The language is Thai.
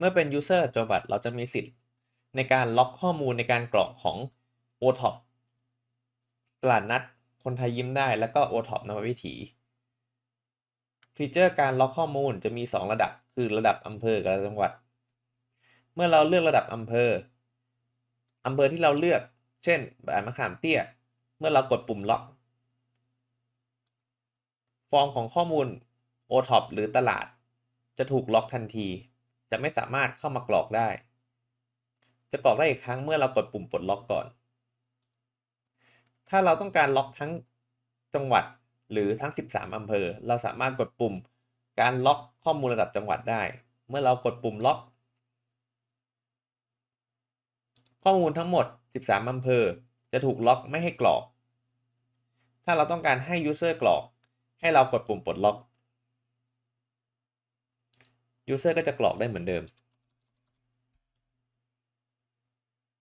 เมื่อเป็น user จบัตรเราจะมีสิทธิ์ ในการล็อกข้อมูลในการกรอกของ OTOP ตลาดนัดคนไทยยิ้มได้แล้วก็ OTOP นววิถี ฟีเจอร์การล็อกข้อมูลจะมี 2 ระดับคือระดับอำเภอกับระจังหวัด เมื่อเราเลือกระดับอำเภออำเภอที่เราเลือก เช่นบ้านมะขามเตี้ย เมื่อเรากดปุ่มล็อก ฟอร์มของข้อมูล OTOP หรือตลาด จะถูกล็อกทันที จะไม่สามารถเข้ามากรอกได้ จะกรอกได้อีกครั้งเมื่อเรากดปุ่มปลดล็อกก่อน ถ้าเราต้องการล็อกทั้งจังหวัดหรือทั้ง 13 อำเภอ เราสามารถกดปุ่มการล็อกข้อมูลระดับจังหวัดได้ เมื่อเรากดปุ่มล็อก ข้อมูลทั้งหมด 13 อำเภอ จะถูกล็อกไม่ให้กรอก ถ้าเราต้องการให้ user กรอก ให้เรากดปุ่มปลดล็อก user ก็จะกรอกได้เหมือนเดิม